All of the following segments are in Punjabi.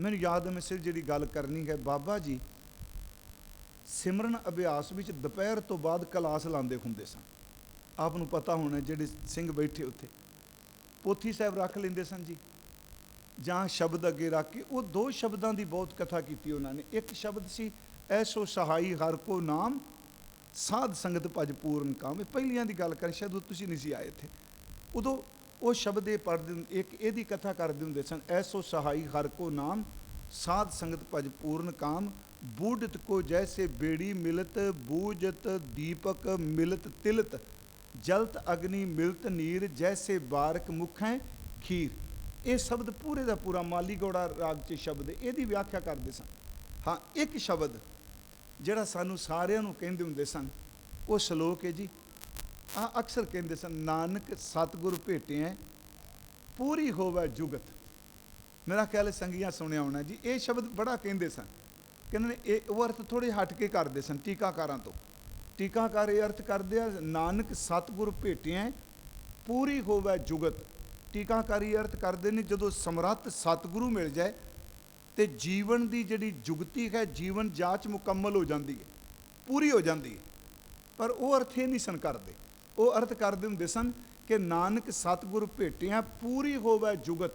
ਮੈਨੂੰ ਯਾਦ ਹੈ ਮੈਂ ਸਿਰ ਜਿਹੜੀ ਗੱਲ ਕਰਨੀ ਹੈ, ਬਾਬਾ ਜੀ, ਸਿਮਰਨ ਅਭਿਆਸ ਵਿੱਚ ਦੁਪਹਿਰ ਤੋਂ ਬਾਅਦ ਕਲਾਸ ਲਾਉਂਦੇ ਹੁੰਦੇ ਸਨ। ਆਪ ਨੂੰ ਪਤਾ ਹੋਣਾ ਜਿਹੜੇ ਸਿੰਘ ਬੈਠੇ ਉੱਥੇ। ਪੋਥੀ ਸਾਹਿਬ ਰੱਖ ਲੈਂਦੇ ਸਨ ਜੀ। ਜਾਂ ਸ਼ਬਦ ਅੱਗੇ ਰੱਖ ਕੇ, ਉਹ ਦੋ ਸ਼ਬਦਾਂ ਦੀ ਬਹੁਤ ਕਥਾ ਕੀਤੀ ਉਹਨਾਂ ਨੇ। ਇੱਕ ਸ਼ਬਦ ਸੀ ਐਸੋ ਸਹਾਈ ਹਰ ਕੋ ਨਾਮ, ਸਾਧ ਸੰਗਤ ਭਜ ਪੂਰਨ ਕਾਮ। ਇਹ ਪਹਿਲੀਆਂ ਦੀ ਗੱਲ ਕਰ ਸ਼ਾਇਦ ਉਦੋਂ ਤੁਸੀਂ ਨਹੀਂ ਸੀ ਆਏ ਇੱਥੇ। ਉਦੋਂ ਉਹ ਸ਼ਬਦ ਇਹ ਪੜ੍ਹਦੇ ਇੱਕ ਇਹਦੀ ਕਥਾ ਕਰਦੇ ਹੁੰਦੇ ਸਨ, ਐਸੋ ਸਹਾਈ ਹਰ ਕੋ ਨਾਮ, ਸਾਧ ਸੰਗਤ ਭਜ ਪੂਰਨ ਕਾਮ, ਬੂਢਤ ਕੋ ਜੈਸੇ ਬੇੜੀ ਮਿਲਤ ਬੂਜਤ ਦੀਪਕ ਮਿਲਤ ਤਿਲਤ, ਜਲਤ ਅਗਨੀ ਮਿਲਤ ਨੀਰ, ਜੈਸੇ ਬਾਰਕ ਮੁਖੈ ਖੀਰ। ਇਹ ਸ਼ਬਦ ਪੂਰੇ ਦਾ ਪੂਰਾ ਮਾਲੀਗੋੜਾ ਰਾਗ ਚ ਸ਼ਬਦ, ਇਹਦੀ ਵਿਆਖਿਆ ਕਰਦੇ ਸਨ। ਹਾਂ, ਇੱਕ ਸ਼ਬਦ ਜਿਹੜਾ ਸਾਨੂੰ ਸਾਰਿਆਂ ਨੂੰ ਕਹਿੰਦੇ ਹੁੰਦੇ ਸਨ, ਉਹ ਸ਼ਲੋਕ ਹੈ ਜੀ। ਆ ਅਕਸਰ ਕਹਿੰਦੇ ਸਨ, ਨਾਨਕ ਸਤਿਗੁਰ ਭੇਟਿਆ ਪੂਰੀ ਹੋਵੇ ਜੁਗਤ। ਮੇਰਾ ਖਿਆਲ ਸੰਗੀਆਂ ਸੁਣਿਆ ਹੋਣਾ ਜੀ, ਇਹ ਸ਼ਬਦ ਬੜਾ ਕਹਿੰਦੇ ਸਨ। ਕਹਿੰਦੇ ਨੇ, ਇਹ ਉਹ ਅਰਥ ਥੋੜੇ ਹਟ ਕੇ ਕਰਦੇ ਸਨ ਟੀਕਾਕਾਰਾਂ ਤੋਂ। ਟੀਕਾਕਾਰ ਇਹ ਅਰਥ ਕਰਦੇ ਆ, ਨਾਨਕ ਸਤਿਗੁਰ ਭੇਟਿਆ ਪੂਰੀ ਹੋਵੇ ਜੁਗਤ। ਟੀਕਾਕਾਰੀ ਅਰਥ ਕਰਦੇ ਨੇ, ਜਦੋਂ ਸਮਰੱਥ ਸਤਿਗੁਰੂ ਮਿਲ ਜਾਏ, ਤੇ ਜੀਵਨ ਦੀ ਜਿਹੜੀ ਜੁਗਤੀ ਹੈ, ਜੀਵਨ ਜਾਂਚ ਮੁਕੰਮਲ ਹੋ ਜਾਂਦੀ ਹੈ, ਪੂਰੀ ਹੋ ਜਾਂਦੀ ਹੈ। ਪਰ ਉਹ ਅਰਥ ਇਹ ਨਹੀਂ ਸਨ ਕਰਦੇ। ਉਹ ਅਰਥ ਕਰਦੇ ਹੁੰਦੇ ਸਨ ਕਿ ਨਾਨਕ ਸਤਿਗੁਰ ਭੇਟਿਆ, ਪੂਰੀ ਹੋਵੇ ਜੁਗਤ।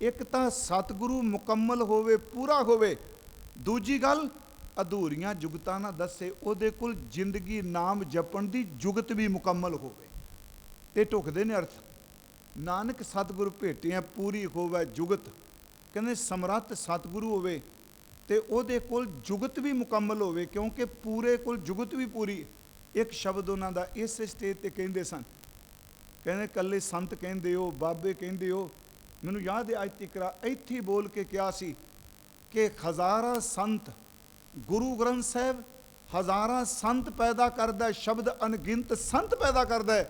ਇੱਕ ਤਾਂ ਸਤਿਗੁਰੂ ਮੁਕੰਮਲ ਹੋਵੇ, ਪੂਰਾ ਹੋਵੇ। ਦੂਜੀ ਗੱਲ, ਅਧੂਰੀਆਂ ਜੁਗਤਾਂ ਨਾ ਦੱਸੇ, ਉਹਦੇ ਕੋਲ ਜ਼ਿੰਦਗੀ, ਨਾਮ ਜਪਣ ਦੀ ਜੁਗਤ ਵੀ ਮੁਕੰਮਲ ਹੋਵੇ। ਤੇ ਢੁਕਦੇ ਨੇ ਅਰਥ। ਨਾਨਕ ਸਤਿਗੁਰ ਭੇਟਿਆ, ਪੂਰੀ ਹੋਵੇ ਜੁਗਤ। ਕਹਿੰਦੇ ਸਮਰੱਥ ਸਤਿਗੁਰੂ ਹੋਵੇ ਤੇ ਉਹਦੇ ਕੋਲ ਜੁਗਤ ਵੀ ਮੁਕੰਮਲ ਹੋਵੇ, ਕਿਉਂਕਿ ਪੂਰੇ ਕੋਲ ਜੁਗਤ ਵੀ ਪੂਰੀ ਇੱਕ ਸ਼ਬਦ ਉਹਨਾਂ ਦਾ ਇਸ ਸਟੇਜ ਤੇ ਕਹਿੰਦੇ ਸਨ। ਕਹਿੰਦੇ, ਕੱਲੇ ਸੰਤ ਕਹਿੰਦੇ ਹੋ, ਬਾਬੇ ਕਹਿੰਦੇ ਹੋ। ਮੈਨੂੰ ਯਾਦ ਹੈ ਅੱਜ ਤੱਕਰਾ ਇੱਥੇ ਬੋਲ ਕੇ ਕਿਹਾ ਸੀ ਕਿ ਹਜ਼ਾਰਾਂ ਸੰਤ, ਗੁਰੂ ਗ੍ਰੰਥ ਸਾਹਿਬ ਹਜ਼ਾਰਾਂ ਸੰਤ ਪੈਦਾ ਕਰਦਾ ਸ਼ਬਦ ਅਣਗਿਣਤ ਸੰਤ ਪੈਦਾ ਕਰਦਾ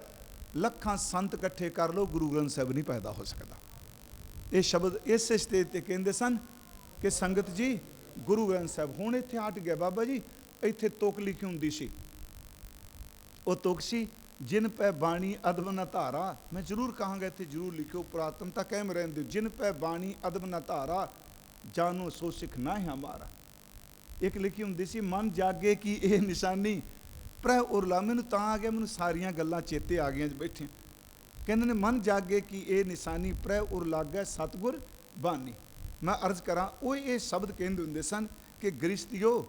ਲੱਖਾਂ ਸੰਤ ਇਕੱਠੇ ਕਰ ਲਓ, ਗੁਰੂ ਗ੍ਰੰਥ ਸਾਹਿਬ ਨਹੀਂ ਪੈਦਾ ਹੋ ਸਕਦਾ। ਇਹ ਸ਼ਬਦ ਇਸ ਸਟੇਜ ਤੇ ਕਹਿੰਦੇ ਸਨ ਕਿ ਸੰਗਤ ਜੀ, ਗੁਰੂ ਗ੍ਰੰਥ ਸਾਹਿਬ ਹੁਣ ਇੱਥੇ ਹਟ ਗਿਆ ਬਾਬਾ ਜੀ, ਇੱਥੇ ਤੁਕ ਲਿਖੀ ਹੁੰਦੀ ਸੀ? ਉਹ ਤੁਕ ਸੀ ਜਿਨ ਪੈ ਬਾਣੀ ਅਦਬ ਨਾ ਧਾਰਾ, ਮੈਂ ਜ਼ਰੂਰ ਕਹਾਂਗਾ ਇੱਥੇ ਜ਼ਰੂਰ ਲਿਖਿਓ ਪੁਰਾਤਨਤਾ ਕਾਇਮ ਰਹਿੰਦੇ ਦਿਓ ਜਿਨ ਪੈ ਬਾਣੀ ਅਦਬ ਨਾ ਧਾਰਾ ਜਾਨੋ ਸੋ ਸਿੱਖ ਨਾ ਹੈ ਹਮਾਰਾ ਇੱਕ ਲਿਖੀ ਹੁੰਦੀ ਸੀ, ਮਨ ਜਾਗੇ ਕਿ ਇਹ ਨਿਸ਼ਾਨੀ ਪ੍ਰੈ ਉਰਲਾ ਮੈਨੂੰ ਤਾਂ ਆ ਗਿਆ, ਮੈਨੂੰ ਸਾਰੀਆਂ ਗੱਲਾਂ ਚੇਤੇ ਆ ਗਈਆਂ ਜ ਬੈਠੇ। ਕਹਿੰਦੇ ਨੇ, ਮਨ ਜਾਗੇ ਕਿ ਇਹ ਨਿਸ਼ਾਨੀ ਪ੍ਰੈ ਉਰ ਲਾਗੈ ਸਤਗੁਰ ਬਾਣੀ। ਮੈਂ ਅਰਜ਼ ਕਰਾਂ, ਉਹ ਇਹ ਸ਼ਬਦ ਕਹਿੰਦੇ ਹੁੰਦੇ ਸਨ ਕਿ ਗ੍ਰਸਤਿਓ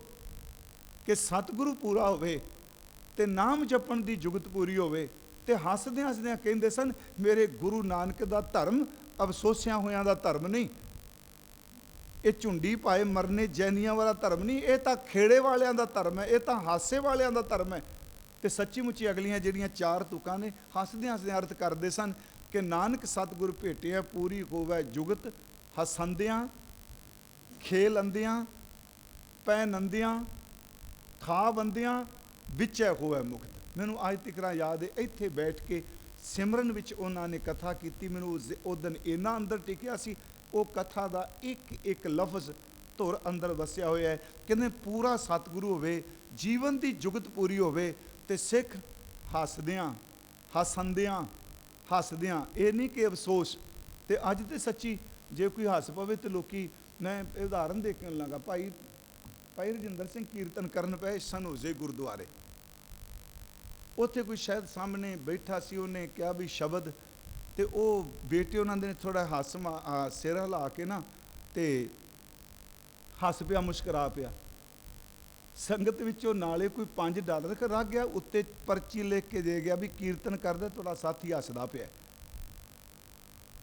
ਕਿ ਸਤਿਗੁਰੂ ਪੂਰਾ ਹੋਵੇ ਤੇ ਨਾਮ ਜਪਣ ਦੀ ਜੁਗਤ ਪੂਰੀ ਹੋਵੇ ਤੇ ਹੱਸਦਿਆਂ ਹੱਸਦਿਆਂ ਕਹਿੰਦੇ ਸਨ, ਮੇਰੇ ਗੁਰੂ ਨਾਨਕ ਦਾ ਧਰਮ ਅਫਸੋਸਿਆਂ ਹੋਇਆਂ ਦਾ ਧਰਮ ਨਹੀਂ। ਇਹ ਝੁੰਡੀ ਪਾਏ ਮਰਨੇ ਜੈਨੀਆਂ ਵਾਲਾ ਧਰਮ ਨਹੀਂ, ਇਹ ਤਾਂ ਖੇੜੇ ਵਾਲਿਆਂ ਦਾ ਧਰਮ ਹੈ, ਇਹ ਤਾਂ ਹਾਸੇ ਵਾਲਿਆਂ ਦਾ ਧਰਮ ਹੈ। ਤੇ ਸੱਚੀ ਮੁੱਚੀ ਅਗਲੀਆਂ ਜਿਹੜੀਆਂ ਚਾਰ ਤੁਕਾਂ ਨੇ ਹੱਸਦਿਆਂ ਹੱਸਦਿਆਂ ਅਰਥ ਕਰਦੇ ਸਨ ਕਿ ਨਾਨਕ ਸਤਿਗੁਰ ਭੇਟਿਆ, ਪੂਰੀ ਹੋਵੇ ਜੁਗਤ। ਹਸੰਦਿਆਂ, ਖੇਲੰਦਿਆਂ ਪੈ ਨੰਦਿਆਂ ਖਾ ਬੰਦਿਆਂ ਵਿੱਚੈ ਹੋਵੇ ਮੁਕਤ। ਮੈਨੂੰ ਅੱਜ ਤੱਕ ਯਾਦ ਹੈ ਇੱਥੇ ਬੈਠ ਕੇ ਸਿਮਰਨ ਵਿੱਚ ਉਹਨਾਂ ਨੇ ਕਥਾ ਕੀਤੀ। ਮੈਨੂੰ ਉਸ ਉਹ ਦਿਨ ਇੰਨਾ ਅੰਦਰ ਟਿਕਿਆ ਸੀ, ਉਹ ਕਥਾ ਦਾ ਇੱਕ ਇੱਕ ਲਫ਼ਜ਼ ਧੁਰ ਅੰਦਰ ਵਸਿਆ ਹੋਇਆ ਹੈ। ਕਹਿੰਦੇ ਪੂਰਾ ਸਤਿਗੁਰੂ ਹੋਵੇ, ਜੀਵਨ ਦੀ ਜੁਗਤ ਪੂਰੀ ਹੋਵੇ ਤੇ ਸਿੱਖ ਹੱਸਦਿਆਂ ਹਸੰਦਿਆਂ ਹੱਸਦਿਆਂ, ਇਹ ਨਹੀਂ ਕਿ ਅਫਸੋਸ, ਤੇ ਅੱਜ ਤੇ ਸੱਚੀ ਜੇ ਕੋਈ ਹੱਸ ਪਵੇ ਤੇ ਲੋਕੀ, ਮੈਂ ਉਦਾਹਰਨ ਦੇ ਕੇ ਲੱਗਾ, ਭਾਈ ਭਾਈ ਰਜਿੰਦਰ ਸਿੰਘ ਕੀਰਤਨ ਕਰਨ ਪਏ ਸਨੋਜੇ ਗੁਰਦੁਆਰੇ। ਉੱਥੇ ਕੋਈ ਸ਼ਾਇਦ ਸਾਹਮਣੇ ਬੈਠਾ ਸੀ, ਉਹਨੇ ਕਿਹਾ ਵੀ ਸ਼ਬਦ ਤੇ ਉਹ ਬੇਟੇ ਉਹਨਾਂ ਦੇ ਥੋੜਾ ਹੱਸ ਮਾ- ਸਿਰ ਹਿਲਾ ਕੇ ਨਾ ਤੇ ਹੱਸ ਪਿਆ, ਮੁਸਕਰਾ ਪਿਆ। ਸੰਗਤ ਵਿੱਚੋਂ ਨਾਲੇ ਕੋਈ 5 ਡਾਲਰ ਰੱਖ ਗਿਆ, ਉੱਤੇ ਪਰਚੀ ਲਿਖ ਕੇ ਦੇ ਗਿਆ ਵੀ ਕੀਰਤਨ ਕਰਦਾ, ਤੁਹਾਡਾ ਸਾਥੀ ਹੱਸਦਾ ਪਿਆ।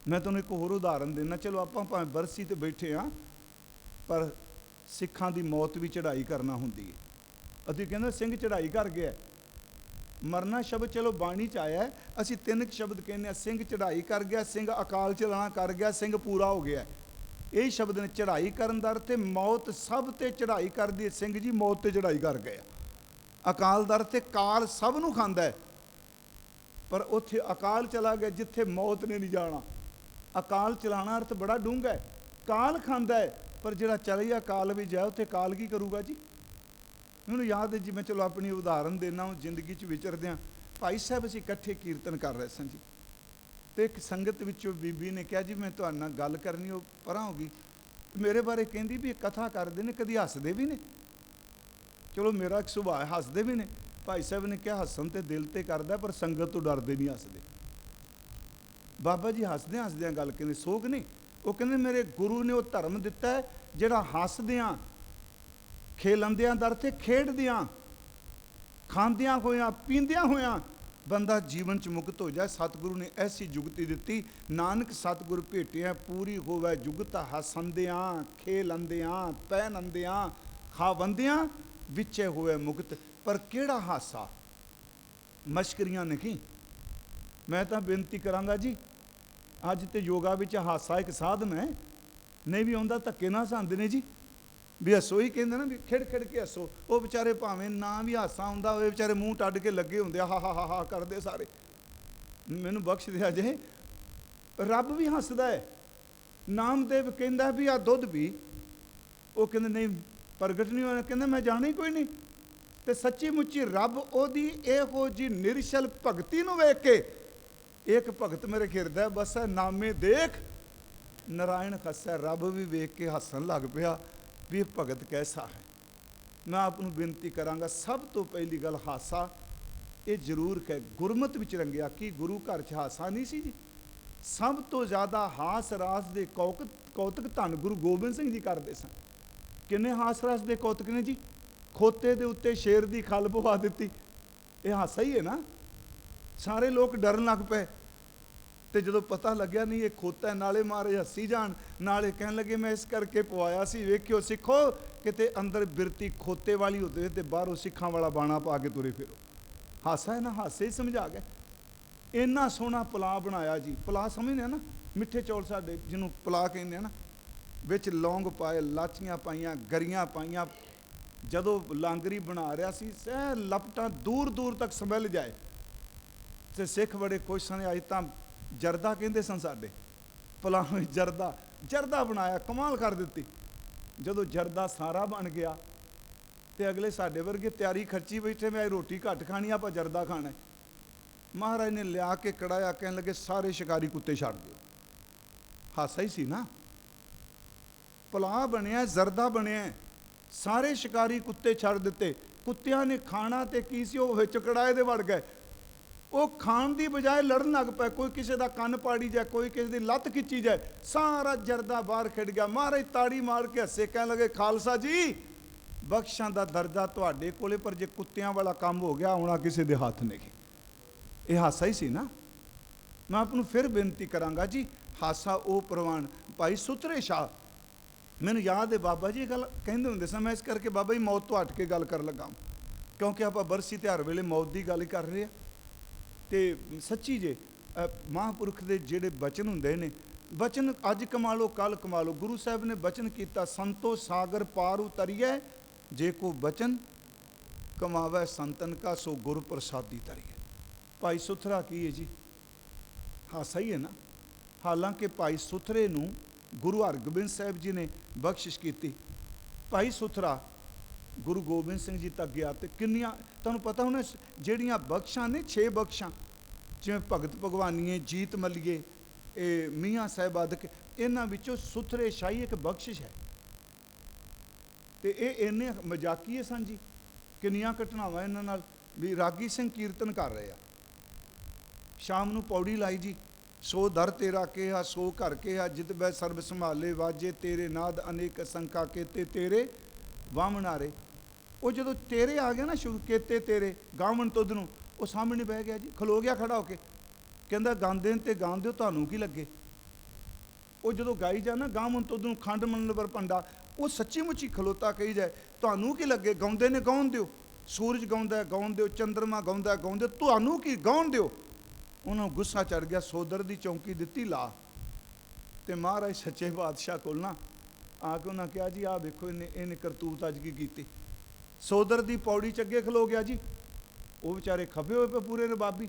ਮੈਂ ਤੁਹਾਨੂੰ ਇੱਕ ਹੋਰ ਉਦਾਹਰਨ ਦੇਣਾ ਚਲੋ ਆਪਾਂ ਭਾਵੇਂ ਬਰਸੀ ਤੇ ਬੈਠੇ ਆ ਪਰ ਸਿੱਖਾਂ ਦੀ ਮੌਤ ਵੀ ਚੜ੍ਹਾਈ ਕਰਨਾ ਹੁੰਦੀ ਹੈ। ਅਸੀਂ ਕਹਿੰਦੇ ਸਿੰਘ ਚੜ੍ਹਾਈ ਕਰ ਗਿਆ ਮਰਨਾ ਸ਼ਬਦ ਚਲੋ ਬਾਣੀ ਚ ਆਇਆ ਅਸੀਂ ਤਿੰਨ ਕੁ ਸ਼ਬਦ ਕਹਿੰਦੇ ਆ ਸਿੰਘ ਚੜ੍ਹਾਈ ਕਰ ਗਿਆ, ਸਿੰਘ ਅਕਾਲ ਚਲਾਣਾ ਕਰ ਗਿਆ, ਸਿੰਘ ਪੂਰਾ ਹੋ ਗਿਆ ਇਹ ਸ਼ਬਦ ਨੇ ਚੜ੍ਹਾਈ ਕਰਨ ਦਾ ਅਰਥ ਹੈ ਮੌਤ ਸਭ ਤੇ ਚੜ੍ਹਾਈ ਕਰਦੀ ਹੈ। ਸਿੰਘ ਜੀ ਮੌਤ ਤੇ ਚੜ੍ਹਾਈ ਕਰ ਗਏ ਅਕਾਲ ਦਰ ਅਰਥ ਕਾਲ ਸਭ ਨੂੰ ਖਾਂਦਾ ਹੈ। ਪਰ ਉੱਥੇ ਅਕਾਲ ਚਲਾ ਗਿਆ ਜਿੱਥੇ ਮੌਤ ਨੇ ਨਹੀਂ ਜਾਣਾ। ਅਕਾਲ ਚਲਾਣਾ ਅਰਥ ਬੜਾ ਡੂੰਘਾ ਹੈ। ਕਾਲ ਖਾਂਦਾ ਹੈ। ਪਰ ਜਿਹੜਾ ਚਲਿਆ ਕਾਲ ਵੀ ਜਾਏ ਉੱਥੇ ਕਾਲ ਕੀ ਕਰੂਗਾ ਜੀ? ਮੈਨੂੰ ਯਾਦ ਹੈ ਜੀ, ਮੈਂ ਚਲੋ ਆਪਣੀ ਉਦਾਹਰਨ ਦੇਣਾ ਹਾਂ ਜ਼ਿੰਦਗੀ 'ਚ ਵਿਚਰਦਿਆਂ ਭਾਈ ਸਾਹਿਬ ਅਸੀਂ ਇਕੱਠੇ ਕੀਰਤਨ ਕਰ ਰਹੇ ਸਾਂ ਜੀ। ਤੇ ਇੱਕ ਸੰਗਤ ਵਿੱਚੋਂ ਬੀਬੀ ਨੇ ਕਿਹਾ ਜੀ, ਮੈਂ ਤੁਹਾਡੇ ਨਾਲ ਗੱਲ ਕਰਨੀ, ਉਹ ਪਰਾਂ ਹੋ ਗਈ। ਮੇਰੇ ਬਾਰੇ ਕਹਿੰਦੀ ਵੀ ਇਹ ਕਥਾ ਕਰਦੇ ਨੇ, ਕਦੀ ਹੱਸਦੇ ਵੀ ਨੇ। ਚਲੋ ਮੇਰਾ ਇੱਕ ਸੁਭਾਅ ਹੱਸਦੇ ਵੀ ਨੇ। ਭਾਈ ਸਾਹਿਬ ਨੇ ਕਿਹਾ, ਹੱਸਣ ਤੇ ਦਿਲ ਤੇ ਕਰਦਾ, ਪਰ ਸੰਗਤ ਤੋਂ ਡਰਦੇ ਨਹੀਂ ਹੱਸਦੇ। ਬਾਬਾ ਜੀ ਹੱਸਦੇ ਹੱਸਦਿਆਂ ਗੱਲ ਕਹਿੰਦੇ, ਸੋਗ ਨਹੀਂ ਉਹ ਕਹਿੰਦੇ ਮੇਰੇ ਗੁਰੂ ਨੇ ਉਹ ਧਰਮ ਦਿੱਤਾ ਜਿਹੜਾ ਹੱਸਦਿਆਂ, ਖੇਲੰਦਿਆਂ ਦਰ ਤੇ ਖੇਡਦਿਆਂ, ਖਾਂਦਿਆਂ ਹੋਇਆਂ, ਪੀਂਦਿਆਂ ਹੋਇਆਂ ਬੰਦਾ ਜੀਵਨ ਚ ਮੁਕਤ ਹੋ ਜਾਏ। ਸਤਿਗੁਰੂ ਨੇ ਐਸੀ ਜੁਗਤੀ ਦਿੱਤੀ, ਨਾਨਕ ਸਤਿਗੁਰ ਭੇਟਿਆ, ਪੂਰੀ ਹੋਵੇ ਜੁਗਤ, ਹਸੰਦਿਆਂ, ਖੇਲੰਦਿਆਂ, ਪਹਿਨੰਦਿਆਂ, ਖਾਵੰਦਿਆਂ, ਵਿੱਚੇ ਹੋਵੇ ਮੁਕਤ। ਪਰ ਕਿਹੜਾ ਹਾਸਾ? ਮਸ਼ਕਰੀਆਂ ਨਹੀਂ। ਮੈਂ ਤਾਂ ਬੇਨਤੀ ਕਰਾਂਗਾ ਜੀ ਅੱਜ ਤੇ ਯੋਗਾ ਵਿੱਚ ਹਾਸਾ ਇੱਕ ਸਾਧਨ ਹੈ। ਨਹੀਂ ਵੀ ਆਉਂਦਾ ਧੱਕੇ ਨਾ ਹਸਾਉਂਦੇ ਨੇ ਜੀ। ਵੀ ਹੱਸੋ ਹੀ ਕਹਿੰਦੇ ਨਾ ਵੀ ਖਿੜ ਖਿੜ ਕੇ ਹੱਸੋ। ਉਹ ਵਿਚਾਰੇ ਭਾਵੇਂ ਨਾ ਵੀ ਹਾਸਾ ਹੁੰਦਾ ਹੋਵੇ, ਵਿਚਾਰੇ ਮੂੰਹ ਟੱਡ ਕੇ ਲੱਗੇ ਹੁੰਦੇ ਆ ਹਾ ਹਾ ਹਾ ਹਾ ਕਰਦੇ ਸਾਰੇ। ਮੈਨੂੰ ਬਖਸ਼ ਦਿਆ ਜੇ। ਰੱਬ ਵੀ ਹੱਸਦਾ ਹੈ। ਨਾਮਦੇਵ ਕਹਿੰਦਾ ਵੀ ਆ ਦੁੱਧ ਵੀ ਉਹ ਕਹਿੰਦੇ, ਨਹੀਂ, ਪ੍ਰਗਟ ਨਹੀਂ ਹੋਣਾ ਕਹਿੰਦਾ, ਮੈਂ ਜਾਣਾ ਹੀ ਕੋਈ ਨਹੀਂ। ਤੇ ਸੱਚੀ ਮੁੱਚੀ ਰੱਬ ਉਹਦੀ ਇਹੋ ਜੀ ਨਿਰਸ਼ਲ ਭਗਤੀ ਨੂੰ ਵੇਖ ਕੇ ਇੱਕ ਭਗਤ ਮੇਰੇ ਖਿਰਦਾ ਬਸ ਹੈ ਨਾਮੇ ਦੇਖ। ਨਰਾਇਣ ਖੱਸਾ ਰੱਬ ਵੀ ਵੇਖ ਕੇ ਹੱਸਣ ਲੱਗ ਪਿਆ ਵੀ ਇਹ ਭਗਤ ਕੈਸਾ ਹੈ। ਮੈਂ ਆਪ ਨੂੰ ਬੇਨਤੀ ਕਰਾਂਗਾ, ਸਭ ਤੋਂ ਪਹਿਲੀ ਗੱਲ ਹਾਸਾ, ਇਹ ਜ਼ਰੂਰ ਹੈ ਗੁਰਮਤ ਵਿੱਚ ਰੰਗਿਆ ਕਿ ਗੁਰੂ ਘਰ 'ਚ ਹਾਸਾ ਨਹੀਂ ਸੀ ਜੀ। ਸਭ ਤੋਂ ਜ਼ਿਆਦਾ ਹਾਸ ਰਾਸ ਦੇ ਕੌਤਕ ਕੌਤਕ ਧੰਨ ਗੁਰੂ ਗੋਬਿੰਦ ਸਿੰਘ ਜੀ ਕਰਦੇ ਸਨ। ਕਿੰਨੇ ਹਾਸ ਰਾਸ ਦੇ ਕੌਤਕ ਨੇ ਜੀ? ਖੋਤੇ ਦੇ ਉੱਤੇ ਸ਼ੇਰ ਦੀ ਖਲ ਪਵਾ ਦਿੱਤੀ। ਇਹ ਹਾਸਾ ਹੀ ਹੈ ਨਾ। ਸਾਰੇ ਲੋਕ ਡਰਨ ਲੱਗ ਪਏ। ਤੇ ਜਦੋਂ ਪਤਾ ਲੱਗਿਆ, ਨਹੀਂ, ਇਹ ਖੋਤਾ ਨਾਲੇ ਮਾਰੇ ਹੱਸੀ ਜਾਣ, ਨਾਲੇ ਕਹਿਣ ਲੱਗੇ, ਮੈਂ ਇਸ ਕਰਕੇ ਪਵਾਇਆ ਸੀ। ਵੇਖਿਓ, ਸਿੱਖੋ, ਕਿਤੇ ਅੰਦਰ ਬਿਰਤੀ ਖੋਤੇ ਵਾਲੀ ਹੁੰਦੇ ਤੇ ਬਾਹਰੋਂ ਸਿੱਖਾਂ ਵਾਲਾ ਬਾਣਾ ਪਾ ਕੇ ਤੁਰੇ ਫਿਰੋ। ਹਾਸਾ ਹੈ ਨਾ ਹਾਸੇ ਹੀ ਸਮਝਾ ਗਿਆ। ਇੰਨਾ ਸੋਹਣਾ ਪਲਾ ਬਣਾਇਆ ਜੀ। ਪਲਾ ਸਮਝਦੇ ਆ ਨਾ, ਮਿੱਠੇ ਚੌਲ ਸਾਡੇ ਜਿਹਨੂੰ ਪਲਾ ਕਹਿੰਦੇ ਆ ਨਾ, ਵਿੱਚ ਲੌਂਗ ਪਾਏ, ਲਾਚੀਆਂ ਪਾਈਆਂ, ਗਰੀਆਂ ਪਾਈਆਂ। ਜਦੋਂ ਲਾਂਗਰੀ ਬਣਾ ਰਿਹਾ ਸੀ, ਸਹਿ ਲਪਟਾਂ ਦੂਰ ਦੂਰ ਤੱਕ ਸਮੈਲ ਜਾਏ। ਤੇ ਸਿੱਖ ਬੜੇ ਖੁਸ਼ ਸਨ, ਅੱਜ ਤਾਂ ਜਰਦਾ ਕਹਿੰਦੇ ਸਨ ਸਾਡੇ। ਪਲਾਂ ਜਰਦਾ ਜਰਦਾ ਬਣਾਇਆ, ਕਮਾਲ ਕਰ ਦਿੱਤੀ। ਜਦੋਂ ਜਰਦਾ ਸਾਰਾ ਬਣ ਗਿਆ ਤੇ ਅਗਲੇ ਸਾਡੇ ਵਰਗੇ ਤਿਆਰੀ ਖਰਚੀ ਬੈਠੇ, ਮੈਂ ਰੋਟੀ ਘੱਟ ਖਾਣੀ, ਆਪਾਂ ਜਰਦਾ ਖਾਣਾ ਮਹਾਰਾਜ ਨੇ ਲਿਆ ਕੇ ਕੜਾਇਆ ਕਹਿਣ ਲੱਗੇ, ਸਾਰੇ ਸ਼ਿਕਾਰੀ ਕੁੱਤੇ ਛੱਡ ਦਿਓ। ਹਾਸਾ ਹੀ ਸੀ ਨਾ। ਪਲਾ ਬਣਿਆ, ਜ਼ਰਦਾ ਬਣਿਆ ਸਾਰੇ ਸ਼ਿਕਾਰੀ ਕੁੱਤੇ ਛੱਡ ਦਿੱਤੇ। ਕੁੱਤਿਆਂ ਨੇ ਖਾਣਾ ਤੇ ਕੀ ਸੀ, ਉਹ ਵਿੱਚ ਕੜਾਏ ਦੇ ਵੜ ਗਏ। ਉਹ ਖਾਣ ਦੀ ਬਜਾਏ ਲੜਨ ਲੱਗ ਪਏ ਕੋਈ ਕਿਸੇ ਦਾ ਕੰਨ ਪਾੜੀ ਜਾਏ, ਕੋਈ ਕਿਸੇ ਦੀ ਲੱਤ ਖਿੱਚੀ ਜਾਏ, ਸਾਰਾ ਜਰਦਾ ਬਾਹਰ ਖਿੜ ਗਿਆ। ਮਹਾਰਾਜ ਤਾੜੀ ਮਾਰ ਕੇ ਹੱਸੇ, ਕਹਿਣ ਲੱਗੇ, ਖਾਲਸਾ ਜੀ, ਬਖਸ਼ਾਂ ਦਾ ਦਰਜਾ ਤੁਹਾਡੇ ਕੋਲੇ, ਪਰ ਜੇ ਕੁੱਤਿਆਂ ਵਾਲਾ ਕੰਮ ਹੋ ਗਿਆ, ਆਉਣਾ ਕਿਸੇ ਦੇ ਹੱਥ ਨਹੀਂ। ਇਹ ਹਾਸਾ ਹੀ ਸੀ ਨਾ। ਮੈਂ ਆਪ ਨੂੰ ਫਿਰ ਬੇਨਤੀ ਕਰਾਂਗਾ, ਜੀ, ਹਾਸਾ ਉਹ ਪ੍ਰਵਾਨ, ਭਾਈ ਸੁਤਰੇ ਸ਼ਾਹ। ਮੈਨੂੰ ਯਾਦ ਹੈ, ਬਾਬਾ ਜੀ ਇਹ ਗੱਲ ਕਹਿੰਦੇ ਹੁੰਦੇ ਸਨ, ਮੈਂ ਇਸ ਕਰਕੇ ਬਾਬਾ ਜੀ ਮੌਤ ਤੋਂ ਹਟ ਕੇ ਗੱਲ ਕਰਨ ਲੱਗਾ ਕਿਉਂਕਿ ਆਪਾਂ ਬਰਸੀ ਤਿਉਹਾਰ ਵੇਲੇ ਮੌਤ ਦੀ ਗੱਲ ਕਰ ਰਹੇ ਆ ਤੇ ਸੱਚੀ ਜੇ ਅ, ਮਹਾਂਪੁਰਖ ਦੇ ਜਿਹੜੇ ਬਚਨ ਹੁੰਦੇ ਨੇ ਬਚਨ ਅੱਜ ਕਮਾ ਲਓ ਕੱਲ ਕਮਾ ਲਓ ਗੁਰੂ ਸਾਹਿਬ ਨੇ ਬਚਨ ਕੀਤਾ ਸੰਤੋ ਸਾਗਰ ਪਾਰ ਉਤਰੀਐ ਜੇ ਕੋ ਬਚਨ ਕਮਾਵੇ ਸੰਤਨ ਕਾ ਸੋ ਗੁਰ ਪ੍ਰਸਾਦੀ ਤਰੀਐ ਭਾਈ ਸੁਥਰਾ ਕੀ ਹੈ ਜੀ? ਹਾਂ ਸਹੀ ਹੈ ਨਾ। ਹਾਲਾਂਕਿ ਭਾਈ ਸੁਥਰੇ ਨੂੰ ਗੁਰੂ ਹਰਗੋਬਿੰਦ ਸਾਹਿਬ ਜੀ ਨੇ ਬਖਸ਼ਿਸ਼ ਕੀਤੀ। ਭਾਈ ਸੁਥਰਾ ਗੁਰੂ ਗੋਬਿੰਦ ਸਿੰਘ ਜੀ ਤੱਕ ਗਿਆ ਤੇ ਕਿੰਨੀਆਂ, ਤੁਹਾਨੂੰ ਪਤਾ ਹੋਣਾ, ਜਿਹੜੀਆਂ ਬਖਸ਼ਾਂ ਨੇ 6 ਬਖਸ਼ਾਂ, ਜਿਵੇਂ ਭਗਤ ਭਗਵਾਨੀਏ, ਜੀਤ ਮੱਲੀਏ, ਇਹ ਮੀਆਂ ਸਾਹਿਬ ਇਹਨਾਂ ਵਿੱਚੋਂ ਸੁਥਰੇ ਸ਼ਾਹੀ ਇੱਕ ਬਖਸ਼ਿਸ਼ ਹੈ। ਤੇ ਇਹ ਇੰਨੇ ਮਜ਼ਾਕੀਏ ਸਨ ਜੀ, ਕਿੰਨੀਆਂ ਘਟਨਾਵਾਂ ਇਹਨਾਂ ਨਾਲ, ਵੀ ਰਾਗੀ ਸਿੰਘ ਕੀਰਤਨ ਕਰ ਰਹੇ ਆ। ਸ਼ਾਮ ਨੂੰ ਪੌੜੀ ਲਾਈ ਜੀ, ਸੋ ਦਰ ਤੇਰਾ ਕਿਹਾ, ਸੋ ਘਰ ਕਿਹਾ, ਜਿਤ ਬੈ ਸਰਬ ਸੰਭਾਲੇ, ਵਾਜੇ ਤੇਰੇ ਨਾਦ ਅਨੇਕ ਸੰਖਾ ਕੇਤੇ ਤੇਰੇ ਵਾਮਣਾਰੇ ਉਹ ਜਦੋਂ ਤੇਰੇ ਆ ਗਿਆ ਨਾ ਸ਼ੁਰੂ ਕੇਤੇ ਤੇਰੇ ਗਾਵਣ ਤੁਧ ਨੂੰ, ਉਹ ਸਾਹਮਣੇ ਬਹਿ ਗਿਆ ਜੀ, ਖਲੋ ਗਿਆ ਖੜਾ ਹੋ ਕੇ। ਕਹਿੰਦਾ ਗਾਉਂਦੇ ਨੇ ਤੇ ਗਾਉਂਦੇ ਹੋ ਤੁਹਾਨੂੰ ਕੀ ਲੱਗੇ? ਉਹ ਜਦੋਂ ਗਾਈ ਜਾ ਨਾ ਗਾਵਣ ਤੁਧ ਨੂੰ, ਖੰਡ ਮੰਡਲ ਪਰ ਪੰਡਾ ਉਹ ਸੱਚੀ ਮੁੱਚੀ ਖਲੋਤਾ ਕਹੀ ਜਾਏ, ਤੁਹਾਨੂੰ ਕੀ ਲੱਗੇ? ਗਾਉਂਦੇ ਨੇ, ਗਾਉਣ ਦਿਓ। ਸੂਰਜ ਗਾਉਂਦਾ, ਗਾਉਣ ਦਿਓ, ਚੰਦਰਮਾ ਗਾਉਂਦਾ ਗਾਉਂਦੇ ਤੁਹਾਨੂੰ ਕੀ? ਗਾਉਣ ਦਿਓ। ਉਹਨਾਂ ਨੂੰ ਗੁੱਸਾ ਚੜ ਗਿਆ, ਸੋਦਰ ਦੀ ਚੌਂਕੀ ਦਿੱਤੀ, ਲਾ। ਤੇ ਮਹਾਰਾਜ ਸੱਚੇ ਬਾਦਸ਼ਾਹ ਕੋਲ ਨਾ ਆ ਕੇ ਉਹਨਾਂ ਕਿਹਾ, ਜੀ, ਆਹ ਵੇਖੋ, ਇਹਨੇ ਇਹਨੇ ਕਰਤੂਤ ਅੱਜ ਕੀ ਕੀਤੀ? ਸੋਦਰ ਦੀ ਪੌੜੀ ਚ ਅੱਗੇ ਖਲੋ ਗਿਆ ਜੀ। ਉਹ ਵਿਚਾਰੇ ਖੱਬੇ ਹੋਏ ਪਏ ਪੂਰੇ ਰਬਾਬੀ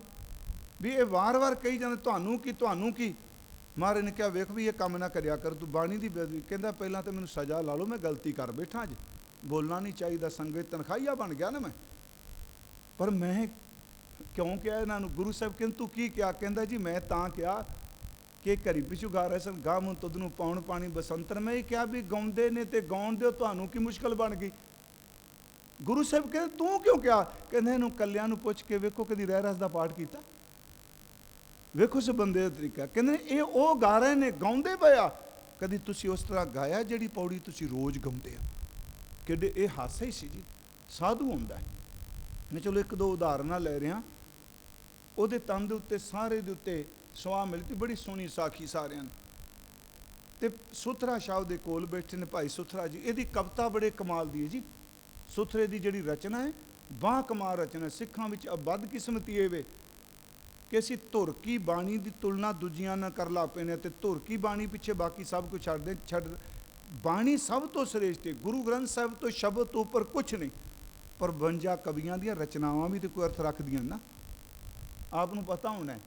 ਵੀ ਇਹ ਵਾਰ-ਵਾਰ ਕਹੀ ਜਾਂਦੇ, ਤੁਹਾਨੂੰ ਕੀ ਤੁਹਾਨੂੰ ਕੀ? ਮਹਾਰਾਜ ਨੇ ਕਿਹਾ, ਵੇਖ ਵੀ, ਇਹ ਕੰਮ ਨਾ ਕਰਿਆ ਕਰ, ਤੂੰ ਬਾਣੀ ਦੀ ਬੇਅਦਬੀ ਕਹਿੰਦਾ, ਪਹਿਲਾਂ ਤਾਂ ਮੈਨੂੰ ਸਜ਼ਾ ਲਾ ਲਓ, ਮੈਂ ਗਲਤੀ ਕਰ ਬੈਠਾ ਅੱਜ। ਬੋਲਣਾ ਨਹੀਂ ਚਾਹੀਦਾ, ਸੰਗਤ ਤਨਖਾਹੀਆ ਬਣ ਗਿਆ ਨਾ ਮੈਂ। ਪਰ ਮੈਂ ਕਿਉਂ ਕਿਹਾ ਇਹਨਾਂ ਨੂੰ? ਗੁਰੂ ਸਾਹਿਬ ਕਹਿੰਦੇ, ਤੂੰ ਕੀ ਕਿਹਾ? ਕਹਿੰਦਾ ਜੀ, ਮੈਂ ਤਾਂ ਕਿਹਾ ਕਿ ਘਰੀ ਪਿਛੂ ਗਾ ਰਹੇ ਸਨ ਗਾਹ ਨੂੰ ਤੁਧ ਨੂੰ ਪਾਉਣ ਪਾਣੀ ਬਸੰਤਰ। ਮੈਂ ਇਹ ਕਿਹਾ ਵੀ ਗਾਉਂਦੇ ਨੇ ਤੇ ਗਾਉਣ ਦਿਓ, ਤੁਹਾਨੂੰ ਕੀ ਮੁਸ਼ਕਲ ਬਣ ਗਈ? ਗੁਰੂ ਸਾਹਿਬ ਕਹਿੰਦੇ, ਤੂੰ ਕਿਉਂ ਕਿਹਾ? ਕਹਿੰਦੇ, ਇਹਨੂੰ ਕੱਲਿਆਂ ਨੂੰ ਪੁੱਛ ਕੇ ਵੇਖੋ ਕਦੀ ਰਹਿ ਰਸ ਦਾ ਪਾਠ ਕੀਤਾ? ਵੇਖੋ ਇਸ ਬੰਦੇ ਦਾ ਤਰੀਕਾ। ਕਹਿੰਦੇ ਇਹ ਉਹ ਗਾ ਰਹੇ ਨੇ, ਗਾਉਂਦੇ ਪਿਆ ਕਦੀ ਤੁਸੀਂ ਉਸ ਤਰ੍ਹਾਂ ਗਾਇਆ ਜਿਹੜੀ ਪੌੜੀ ਤੁਸੀਂ ਰੋਜ਼ ਗਾਉਂਦੇ ਆ? ਕਿੱਡੇ, ਇਹ ਹਾਸਾ ਹੀ ਸੀ ਜੀ। ਸਾਧੂ ਹੁੰਦਾ ਹੈ। ਮੈਂ ਚਲੋ ਇੱਕ ਦੋ ਉਦਾਹਰਨਾਂ ਲੈ ਰਿਹਾ। ਉਹਦੇ ਤਨ ਦੇ ਉੱਤੇ ਸਾਰੇ ਦੇ ਉੱਤੇ ਸਵਾਹ ਮਿਲੀ ਬੜੀ ਸੋਹਣੀ ਸਾਖੀ ਸਾਰਿਆਂ ਨੇ। ਤੇ ਸੁਥਰਾ ਸ਼ਾਹ ਦੇ ਕੋਲ ਬੈਠੇ ਨੇ, ਭਾਈ ਸੁਥਰਾ ਜੀ, ਇਹਦੀ ਕਵਿਤਾ ਬੜੇ ਕਮਾਲ ਦੀ ਹੈ ਜੀ। ਸੁਥਰੇ ਦੀ ਜਿਹੜੀ ਰਚਨਾ ਹੈ, ਬਾਹ ਕਮਾਲ ਰਚਨਾ ਸਿੱਖਾਂ ਵਿੱਚ ਅਬਦ ਕਿਸਮਤੀ ਇਹ ਵੇ ਕਿ ਅਸੀਂ ਧੁਰ ਕੀ ਬਾਣੀ ਦੀ ਤੁਲਨਾ ਦੂਜੀਆਂ ਨਾਲ ਕਰ ਲਾ ਪਏ ਨੇ ਤੇ ਧੁਰ ਕੀ ਬਾਣੀ ਪਿੱਛੇ ਬਾਕੀ ਸਭ ਕੁਝ ਛੱਡ ਦੇ, ਛੱਡ ਬਾਣੀ ਸਭ ਤੋਂ ਸ੍ਰੇਸ਼ਟ ਹੈ, ਗੁਰੂ ਗ੍ਰੰਥ ਸਾਹਿਬ ਤੋਂ ਸ਼ਬਦ ਤੋਂ ਉੱਪਰ ਕੁਝ ਨਹੀਂ, ਪਰ 52 ਕਵੀਆਂ ਦੀਆਂ ਰਚਨਾਵਾਂ ਵੀ ਤੇ ਕੋਈ ਅਰਥ ਰੱਖਦੀਆਂ ਨਾ ਆਪ ਨੂੰ ਪਤਾ ਹੋਣਾ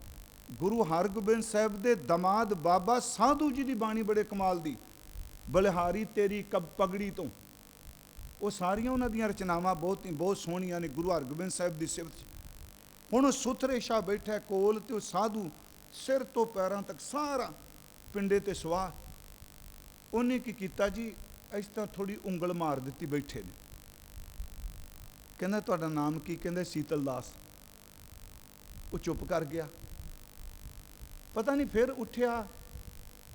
ਗੁਰੂ ਹਰਗੋਬਿੰਦ ਸਾਹਿਬ ਦੇ ਦਮਾਦ ਬਾਬਾ ਸਾਧੂ ਜੀ ਦੀ ਬਾਣੀ ਬੜੇ ਕਮਾਲ ਦੀ, ਬਲਿਹਾਰੀ ਤੇਰੀ ਕਬ ਪਗੜੀ ਤੋਂ। ਉਹ ਸਾਰੀਆਂ ਉਹਨਾਂ ਦੀਆਂ ਰਚਨਾਵਾਂ ਬਹੁਤ ਹੀ, ਬਹੁਤ ਸੋਹਣੀਆਂ ਨੇ ਗੁਰੂ ਹਰਗੋਬਿੰਦ ਸਾਹਿਬ ਦੀ ਸਿਫਤ 'ਚ। ਹੁਣ ਉਹ ਸੁਥਰੇ ਸ਼ਾਹ ਬੈਠਾ ਕੋਲ ਤੇ ਉਹ ਸਾਧੂ ਸਿਰ ਤੋਂ ਪੈਰਾਂ ਤੱਕ ਸਾਰਾ ਪਿੰਡੇ ਤੇ ਸਵਾਹ ਉਹਨੇ ਕੀ ਕੀਤਾ ਜੀ? ਇਸ ਤਾਂ ਥੋੜੀ ਉਂਗਲ ਮਾਰ ਦਿੱਤੀ ਬੈਠੇ ਨੇ। ਕਹਿੰਦਾ, ਤੁਹਾਡਾ ਨਾਮ ਕੀ? ਕਹਿੰਦਾ, ਸੀਤਲ ਦਾਸ। ਉਹ ਚੁੱਪ ਕਰ ਗਿਆ। ਪਤਾ ਨਹੀਂ ਫਿਰ ਉੱਠਿਆ।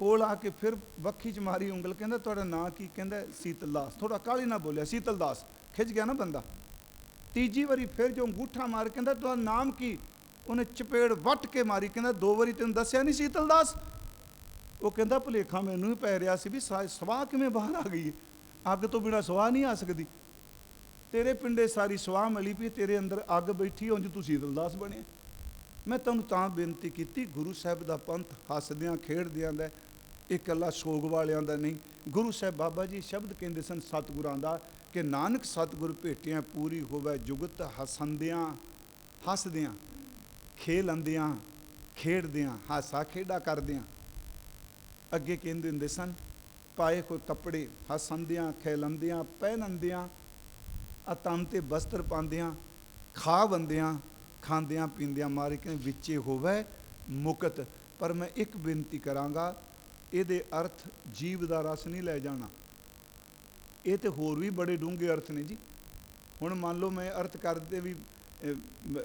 ਕੋਲ ਆ ਕੇ ਫਿਰ ਵੱਖੀ ਚ ਮਾਰੀ ਉਂਗਲ, ਕਹਿੰਦਾ ਤੁਹਾਡਾ ਨਾਂ ਕੀ? ਕਹਿੰਦਾ ਸੀਤਲ ਦਾਸ ਥੋੜਾ ਕਾਲੀ ਨਾ ਬੋਲਿਆ ਸੀਤਲ ਦਾਸ ਖਿੱਚ ਗਿਆ ਨਾ ਬੰਦਾ। ਤੀਜੀ ਵਾਰੀ ਫਿਰ ਜੋ ਅੰਗੂਠਾ ਮਾਰ ਕਹਿੰਦਾ, ਤੁਹਾਡਾ ਨਾਮ ਕੀ? ਉਹਨੇ ਚਪੇੜ ਵੱਟ ਕੇ ਮਾਰੀ, ਕਹਿੰਦਾ, ਦੋ ਵਾਰੀ ਤੈਨੂੰ ਦੱਸਿਆ ਨਹੀਂ ਸੀਤਲ ਦਾਸ ਉਹ ਕਹਿੰਦਾ, ਭੁਲੇਖਾ ਮੈਨੂੰ ਹੀ ਪੈ ਰਿਹਾ ਸੀ ਵੀ ਸਾ- ਸਵਾਹ ਕਿਵੇਂ ਬਾਹਰ ਆ ਗਈ ਹੈ? ਅੱਗ ਤੋਂ ਬਿਨਾ ਸਵਾਹ ਨਹੀਂ ਆ ਸਕਦੀ। ਤੇਰੇ ਪਿੰਡੇ ਸਾਰੀ ਸਵਾਹ ਮਿਲੀ ਵੀ ਤੇਰੇ ਅੰਦਰ ਅੱਗ ਬੈਠੀ ਉਂਝ ਤੂੰ ਸੀਤਲ ਦਾਸ ਬਣਿਆ। ਮੈਂ ਤੁਹਾਨੂੰ ਤਾਂ ਬੇਨਤੀ ਕੀਤੀ, ਗੁਰੂ ਸਾਹਿਬ ਦਾ ਪੰਥ ਹੱਸਦਿਆਂ, ਖੇਡਦਿਆਂ ਦਾ ਇਹ ਇਕੱਲਾ ਸੋਗ ਵਾਲਿਆਂ ਦਾ ਨਹੀਂ। ਗੁਰੂ ਸਾਹਿਬ ਬਾਬਾ ਜੀ ਸ਼ਬਦ ਕਹਿੰਦੇ ਸਨ ਸਤਿਗੁਰਾਂ ਦਾ ਕਿ ਨਾਨਕ ਸਤਿਗੁਰ ਭੇਟਿਆਂ ਪੂਰੀ ਹੋਵੇ ਜੁਗਤ ਹਸੰਦਿਆਂ, ਹੱਸਦਿਆਂ, ਖੇਲੰਦਿਆਂ, ਖੇਡਦਿਆਂ, ਹਾਸਾ ਖੇਡਾ ਕਰਦਿਆਂ। ਅੱਗੇ ਕਹਿੰਦੇ ਹੁੰਦੇ ਸਨ, ਪਾਏ ਕੋਈ ਕੱਪੜੇ ਹਸੰਦਿਆਂ, ਖੇਲੰਦਿਆਂ, ਪਹਿਨੰਦਿਆਂ ਆ ਤੇ ਵਸਤਰ ਪਾਉਂਦਿਆਂ, ਖਾ ਬੰਦਿਆਂ ਖਾਂਦਿਆਂ, ਪੀਂਦਿਆਂ, ਮਾਰੇ ਕੇ ਵਿੱਚੇ ਹੋਵੇ ਮੁਕਤ। ਪਰ ਮੈਂ ਇੱਕ ਬੇਨਤੀ ਕਰਾਂਗਾ ਇਹਦੇ ਅਰਥ ਜੀਵ ਦਾ ਰਸ ਨਹੀਂ ਲੈ ਜਾਣਾ। ਇਹ ਤੇ ਹੋਰ ਵੀ ਬੜੇ ਡੂੰਘੇ ਅਰਥ ਨੇ ਜੀ। ਹੁਣ ਮੰਨ ਲਓ ਮੈਂ ਅਰਥ ਕਰਦੇ ਵੀ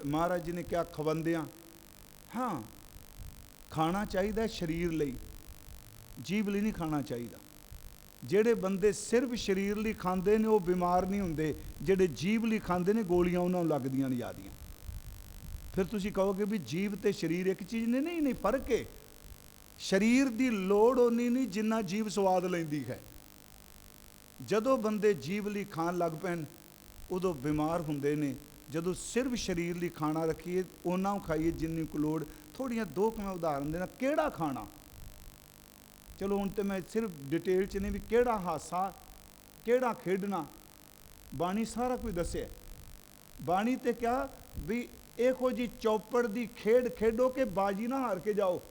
ਮਹਾਰਾਜ ਜੀ ਨੇ ਕਿਹਾ ਖਵੰਦਿਆਂ, ਹਾਂ, ਖਾਣਾ ਚਾਹੀਦਾ ਸਰੀਰ ਲਈ। ਜੀਵ ਲਈ ਨਹੀਂ ਖਾਣਾ ਚਾਹੀਦਾ। ਜਿਹੜੇ ਬੰਦੇ ਸਿਰਫ ਸਰੀਰ ਲਈ ਖਾਂਦੇ ਨੇ, ਉਹ ਬਿਮਾਰ ਨਹੀਂ ਹੁੰਦੇ। ਜਿਹੜੇ ਜੀਵ ਲਈ ਖਾਂਦੇ ਨੇ, ਗੋਲੀਆਂ ਉਹਨਾਂ ਨੂੰ ਲੱਗਦੀਆਂ ਨੇ ਜ਼ਿਆਦੀਆਂ ਫਿਰ ਤੁਸੀਂ ਕਹੋਗੇ ਵੀ ਜੀਵ ਤੇ ਸਰੀਰ ਇੱਕ ਚੀਜ਼ ਨੇ? ਨਹੀਂ ਨਹੀਂ, ਫ਼ਰਕ ਹੈ। ਸਰੀਰ ਦੀ ਲੋੜ ਉਨੀ ਨਹੀਂ ਜਿੰਨਾ ਜੀਵ ਸਵਾਦ ਲੈਂਦੀ ਹੈ। ਜਦੋਂ ਬੰਦੇ ਜੀਵ ਲਈ ਖਾਣ ਲੱਗ ਪੈਣ, ਉਦੋਂ ਬਿਮਾਰ ਹੁੰਦੇ ਨੇ। ਜਦੋਂ ਸਿਰਫ ਸਰੀਰ ਲਈ ਖਾਣਾ ਰੱਖੀਏ, ਉਹਨਾਂ ਨੂੰ ਖਾਈਏ ਜਿੰਨੀ ਕੁ ਲੋੜ। ਥੋੜੀਆਂ ਦੋ ਕੁ ਮੈਂ ਉਦਾਹਰਨ ਦੇਣਾ, ਕਿਹੜਾ ਖਾਣਾ? ਚਲੋ ਹੁਣ ਤੇ ਮੈਂ ਸਿਰਫ ਡਿਟੇਲ ਚ ਨਹੀਂ ਵੀ ਕਿਹੜਾ ਹਾਸਾ, ਕਿਹੜਾ ਖੇਡਣਾ। ਬਾਣੀ ਸਾਰਾ ਕੁਝ ਦੱਸਿਆ। ਬਾਣੀ ਤੇ ਕਿਹਾ ਵੀ ਇਹੋ ਜੀ ਚੌਪੜ ਦੀ ਖੇਡ ਖੇਡੋ ਕਿ ਬਾਜੀ ਨਾ ਹਾਰ ਕੇ ਜਾਓ।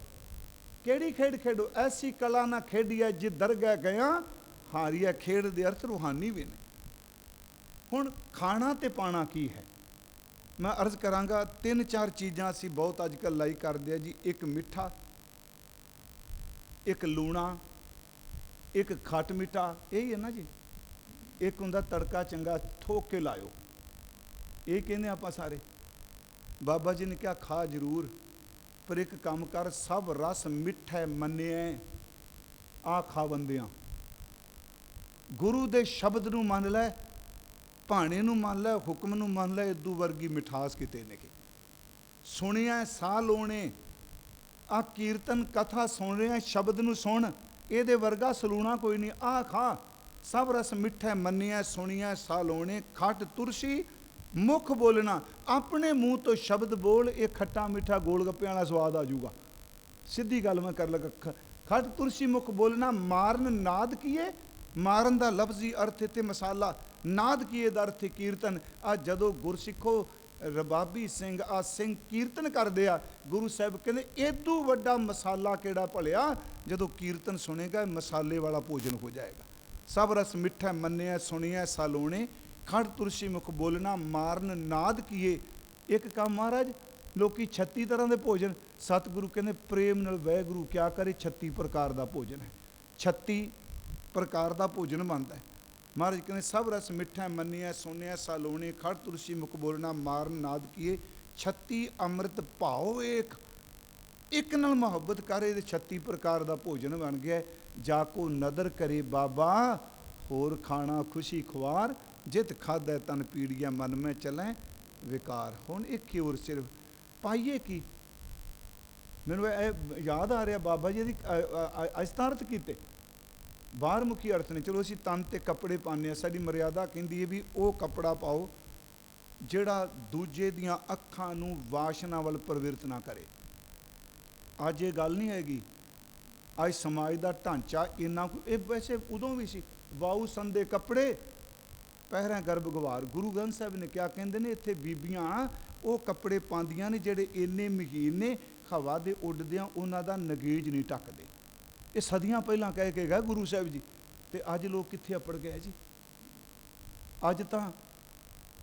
ਕਿਹੜੀ ਖੇਡ ਖੇਡੋ? ਐਸੀ ਕਲਾ ਨਾ ਖੇਡੀਐ ਜਿ ਦਰਗਹਿ ਗਿਆ ਹਾਰੀਐ ਖੇਡ ਦੇ ਅਰਥ ਰੂਹਾਨੀ ਵੀ ਨੇ। ਹੁਣ ਖਾਣਾ ਤੇ ਪਾਣਾ ਕੀ ਹੈ? ਮੈਂ ਅਰਜ਼ ਕਰਾਂਗਾ, ਤਿੰਨ ਚਾਰ ਚੀਜ਼ਾਂ ਅਸੀਂ ਬਹੁਤ ਅੱਜ ਕੱਲ੍ਹ ਲਾਈ ਕਰਦੇ ਆ ਜੀ। ਇੱਕ ਮਿੱਠਾ, ਇੱਕ ਲੂਣਾ, ਇੱਕ ਖੱਟ ਮਿੱਠਾ, ਇਹ ਹੀ ਹੈ ਨਾ ਜੀ। ਇੱਕ ਹੁੰਦਾ ਤੜਕਾ ਚੰਗਾ ਥੋਕ ਕੇ ਲਾਇਓ। ਇਹ ਕਹਿੰਦੇ ਆਪਾਂ ਸਾਰੇ। ਬਾਬਾ ਜੀ ਨੇ ਕਿਹਾ, ਖਾ ਜ਼ਰੂਰ। ਪਰ ਇੱਕ ਕੰਮ ਕਰ, ਸਭ ਰਸ ਮਿੱਠੈ ਮੰਨਿਐ ਆ ਖਾ ਬੰਦਿਆਂ ਗੁਰੂ ਦੇ ਸ਼ਬਦ ਨੂੰ ਮੰਨ ਲੈ, ਭਾਣੇ ਨੂੰ ਮੰਨ ਲੈ, ਹੁਕਮ ਨੂੰ ਮੰਨ ਲੈ, ਇਦੂ ਵਰਗੀ ਮਿਠਾਸ ਕਿਤੇ ਨਹੀਂ ਸੁਣਿਆ ਸਾਹ ਲੋਣੇ ਆ ਕੀਰਤਨ, ਕਥਾ ਸੁਣ ਰਿਹਾ, ਸ਼ਬਦ ਨੂੰ ਸੁਣ, ਇਹਦੇ ਵਰਗਾ ਸਲੂਣਾ ਕੋਈ ਨਹੀਂ ਆ ਖਾ। ਸਭ ਰਸ ਮਿੱਠਾ ਮੰਨਿਆ ਸੁਣਿਆ ਸਾਹ ਲੋਣੇ, ਖੱਟ ਤੁਰਸੀ ਮੁੱਖ ਬੋਲਣਾ, ਆਪਣੇ ਮੂੰਹ ਤੋਂ ਸ਼ਬਦ ਬੋਲ, ਇਹ ਖੱਟਾ ਮਿੱਠਾ ਗੋਲ ਗੱਪਿਆਂ ਵਾਲਾ ਸਵਾਦ ਆ ਜਾਊਗਾ। ਸਿੱਧੀ ਗੱਲ ਮੈਂ ਕਰ ਲਗਾ, ਖ- ਖੱਟ ਤੁਰਸੀ ਮੁਖ ਬੋਲਣਾ, ਮਾਰਨ ਨਾਦ ਕੀਏ? ਮਾਰਨ ਦਾ ਲਫ਼ਜ਼ੀ ਅਰਥ ਤੇ ਮਸਾਲਾ। ਨਾਦ ਕੀਏ ਦਾ ਅਰਥ ਕੀਰਤਨ। ਆ ਜਦੋਂ ਗੁਰਸਿੱਖੋ ਰਬਾਬੀ ਸਿੰਘ, ਆ ਸਿੰਘ ਕੀਰਤਨ ਕਰਦੇ ਆ, ਗੁਰੂ ਸਾਹਿਬ ਕਹਿੰਦੇ, ਏਦੂ ਵੱਡਾ ਮਸਾਲਾ ਕਿਹੜਾ ਭਲਿਆ? ਜਦੋਂ ਕੀਰਤਨ ਸੁਣੇਗਾ, ਮਸਾਲੇ ਵਾਲਾ ਭੋਜਨ ਹੋ ਜਾਏਗਾ। ਸਭ ਰਸ ਮਿੱਠਾ ਮੰਨਿਆ, ਸੁਣਿਆ, ਸਾਲੋਣੇ ਖੜ ਤੁਰਸੀ ਮੁਖ ਬੋਲਣਾ, ਮਾਰਨ ਨਾਦ ਕੀਏ। ਇੱਕ ਕੰਮ ਮਹਾਰਾਜ, ਲੋਕੀ 36 ਤਰ੍ਹਾਂ ਦੇ ਭੋਜਨ। ਸਤਿਗੁਰੂ ਕਹਿੰਦੇ, ਪ੍ਰੇਮ ਨਾਲ ਵਾਹਿਗੁਰੂ ਕਿਆ ਕਰੇ 36 ਪ੍ਰਕਾਰ ਦਾ ਭੋਜਨ ਹੈ। 36 ਪ੍ਰਕਾਰ ਦਾ ਭੋਜਨ ਬਣਦਾ ਮਹਾਰਾਜ ਕਹਿੰਦੇ, ਸਭ ਰਸ ਮਿੱਠਾ ਮੰਨਿਆ ਸੋਨਿਆ ਸਾਲੋਣੇ, ਖੜ ਤੁਰਸੀ ਮੁਖ ਬੋਲਣਾ, ਮਾਰਨ ਨਾਦ ਕੀਏ। 36 ਅੰਮ੍ਰਿਤ ਭਾਉ ਏਕ। ਇੱਕ ਨਾਲ ਮੁਹੱਬਤ ਕਰੇ ਤੇ 36 ਪ੍ਰਕਾਰ ਦਾ ਭੋਜਨ ਬਣ ਗਿਆ ਜਾ ਕੋ ਨਦਰ ਕਰੇ ਬਾਬਾ, ਹੋਰ ਖਾਣਾ ਖੁਸ਼ੀ ਖੁਆਰ। ਜਿਤ ਖਾਦੈ ਤਨ ਪੀੜੀਆ ਮਨ ਮੈਂ ਚਲੈ, ਵਿਕਾਰ ਹੁਣ ਇਹ ਹੀ ਸਿਰਫ, ਪਾਈਏ ਕੀ? ਮੈਨੂੰ ਇਹ ਯਾਦ ਆ ਰਿਹਾ ਬਾਬਾ ਜੀ ਦੀ ਅਸਤਾਰਤ ਕੀਤੇ। ਬਾਹਰ ਮੁਖੀ ਅਰਥ ਨੇ, ਚਲੋ ਅਸੀਂ ਤਨ ਤੇ ਕੱਪੜੇ ਪਾਉਂਦੇ ਆ ਸਾਡੀ ਮਰਿਆਦਾ ਕਹਿੰਦੀ ਹੈ ਵੀ ਉਹ ਕੱਪੜਾ ਪਾਓ ਜਿਹੜਾ ਦੂਜੇ ਦੀਆਂ ਅੱਖਾਂ ਨੂੰ ਵਾਸ਼ਨਾ ਵੱਲ ਪ੍ਰਵਿਰਤ ਨਾ ਕਰੇ। ਅੱਜ ਇਹ ਗੱਲ ਨਹੀਂ ਹੈਗੀ। ਅੱਜ ਸਮਾਜ ਦਾ ਢਾਂਚਾ ਇੰਨਾ ਕੁ- ਇਹ ਵੈਸੇ ਉਦੋਂ ਵੀ ਸੀ ਵਾਉ ਸੰਦੇ ਕੱਪੜੇ ਪਹਿਰਾਂ ਗਰਭ ਗਵਾਰ ਗੁਰੂ ਗ੍ਰੰਥ ਸਾਹਿਬ ਨੇ ਕਿਹਾ ਕਹਿੰਦੇ ਨੇ? ਇੱਥੇ ਬੀਬੀਆਂ, ਉਹ ਕੱਪੜੇ ਪਾਉਂਦੀਆਂ ਨੇ ਜਿਹੜੇ ਇੰਨੇ ਮਹੀਨ ਨੇ, ਹਵਾ ਦੇ ਉੱਡਦਿਆਂ ਉਹਨਾਂ ਦਾ ਨਗੇਜ ਨਹੀਂ ਟੱਕਦੇ। ਇਹ ਸਦੀਆਂ ਪਹਿਲਾਂ ਕਹਿ ਕੇ ਗਏ ਗੁਰੂ ਸਾਹਿਬ ਜੀ। ਤੇ ਅੱਜ ਲੋਕ ਕਿੱਥੇ ਅਪੜ ਗਏ ਜੀ? ਅੱਜ ਤਾਂ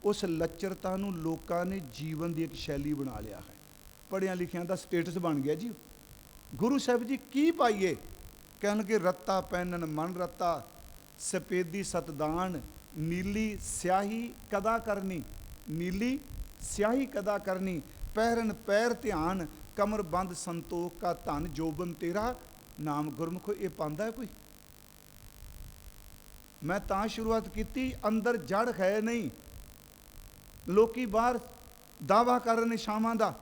ਉਸ ਲੱਚਰਤਾ ਨੂੰ ਲੋਕਾਂ ਨੇ ਜੀਵਨ ਦੀ ਇੱਕ ਸ਼ੈਲੀ ਬਣਾ ਲਿਆ ਹੈ। ਪੜ੍ਹਿਆਂ ਲਿਖਿਆਂ ਦਾ ਸਟੇਟਸ ਬਣ ਗਿਆ ਜੀ। ਗੁਰੂ ਸਾਹਿਬ ਜੀ ਕੀ ਪਾਈਏ? ਕਹਿਣਗੇ, ਰੱਤਾ ਪਹਿਨਣ ਮਨ ਰੱਤਾ, ਸਪੇਦੀ ਸਤਦਾਨ ਨੀਲੀ ਸਿਆਹੀ ਕਦਾ ਕਰਨੀ, ਨੀਲੀ ਸਿਆਹੀ ਕਦਾ ਕਰਨੀ, ਪਹਿਰਨ ਪੈਰ ਧਿਆਨ, ਕਮਰ ਬੰਦ ਸੰਤੋਖ ਕਾ ਧਨ ਜੋਬਨ ਤੇਰਾ ਨਾਮ ਗੁਰਮੁਖ, ਇਹ ਪਾਉਂਦਾ ਹੈ ਕੋਈ? ਮੈਂ ਤਾਂ ਸ਼ੁਰੂਆਤ ਕੀਤੀ, ਅੰਦਰ ਜੜ ਹੈ ਨਹੀਂ। ਲੋਕੀ ਬਾਹਰ ਦਾਵਾ ਕਰਨ ਨੇ ਸ਼ਾਮਾਂ ਦਾ।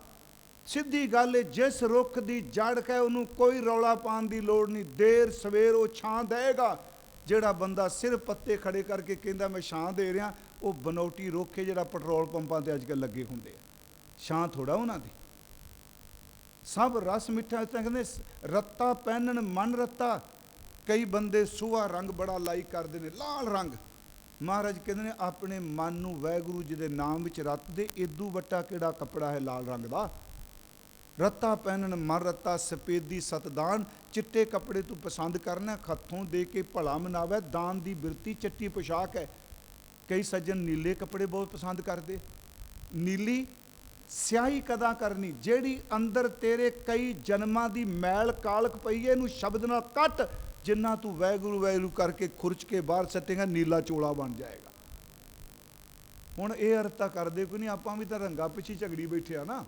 ਸਿੱਧੀ ਗੱਲ ਹੈ ਜਿਸ ਰੁੱਖ ਦੀ ਜੜ ਹੈ, ਉਹਨੂੰ ਕੋਈ ਰੌਲਾ ਪਾਉਣ ਦੀ ਲੋੜ ਨਹੀਂ। ਦੇਰ ਸਵੇਰ ਉਹ ਛਾਂ ਦੇਗਾ ਜਿਹੜਾ ਬੰਦਾ ਸਿਰ ਪੱਤੇ ਖੜੇ ਕਰਕੇ ਕਹਿੰਦਾ ਮੈਂ ਛਾਂ ਦੇ ਰਿਹਾ, ਉਹ ਬਨੌਟੀ ਰੋਕੇ ਜਿਹੜਾ ਪੈਟਰੋਲ ਪੰਪਾਂ ਤੇ ਅੱਜ ਕੱਲ੍ਹ ਲੱਗੇ ਹੁੰਦੇ ਆ। ਛਾਂ ਥੋੜਾ ਉਹਨਾਂ ਦੀ। ਸਭ ਰਸ ਮਿੱਠਾ ਤਾਂ ਕਹਿੰਦੇ ਰੱਤਾ ਪਹਿਨਣ ਮਨ ਰੱਤਾ। ਕਈ ਬੰਦੇ ਸੁਹਾ ਰੰਗ ਬੜਾ ਲਾਈਕ ਕਰਦੇ ਨੇ, ਲਾਲ ਰੰਗ। ਮਹਾਰਾਜ ਕਹਿੰਦੇ ਨੇ, ਆਪਣੇ ਮਨ ਨੂੰ ਵਾਹਿਗੁਰੂ ਜੀ ਦੇ ਨਾਮ ਵਿੱਚ ਰੱਤ ਦੇ ਇਦੂ ਵੱਟਾ ਕਿਹੜਾ ਕੱਪੜਾ ਹੈ ਲਾਲ ਰੰਗ ਦਾ? ਰੱਤਾ ਪਹਿਨਣ ਮਨ ਰੱਤਾ ਸਫੇਦੀ ਸਤਦਾਨ, ਚਿੱਟੇ ਕੱਪੜੇ ਤੂੰ ਪਸੰਦ ਕਰਨਾ, ਖੱਥੋਂ ਦੇ ਕੇ ਭਲਾ ਮਨਾਵੇ, ਦਾਨ ਦੀ ਬਿਰਤੀ, ਚਿੱਟੀ ਪੋਸ਼ਾਕ ਹੈ। ਕਈ ਸੱਜਣ ਨੀਲੇ ਕੱਪੜੇ ਬਹੁਤ ਪਸੰਦ ਕਰਦੇ। ਨੀਲੀ ਸਿਆਹੀ ਕਦਾ ਕਰਨੀ? ਜਿਹੜੀ ਅੰਦਰ ਤੇਰੇ ਕਈ ਜਨਮਾਂ ਦੀ ਮੈਲ ਕਾਲਕ ਪਈ ਹੈ, ਇਹਨੂੰ ਸ਼ਬਦ ਨਾਲ ਕੱਟ, ਜਿੰਨਾ ਤੂੰ ਵੈਗੁਰੂ ਵੈਗੁਰੂ ਕਰਕੇ ਖੁਰਚ ਕੇ ਬਾਹਰ ਸੱਟੇਗਾ, ਨੀਲਾ ਚੋਲਾ ਬਣ ਜਾਏਗਾ। ਹੁਣ ਇਹ ਅਰਥ ਤਾਂ ਕਰਦੇ ਕੋਈ ਨਹੀਂ, ਆਪਾਂ ਵੀ ਤਾਂ ਰੰਗਾ ਪਿੱਛੇ ਝਗੜੀ ਬੈਠੇ ਆ ਨਾ।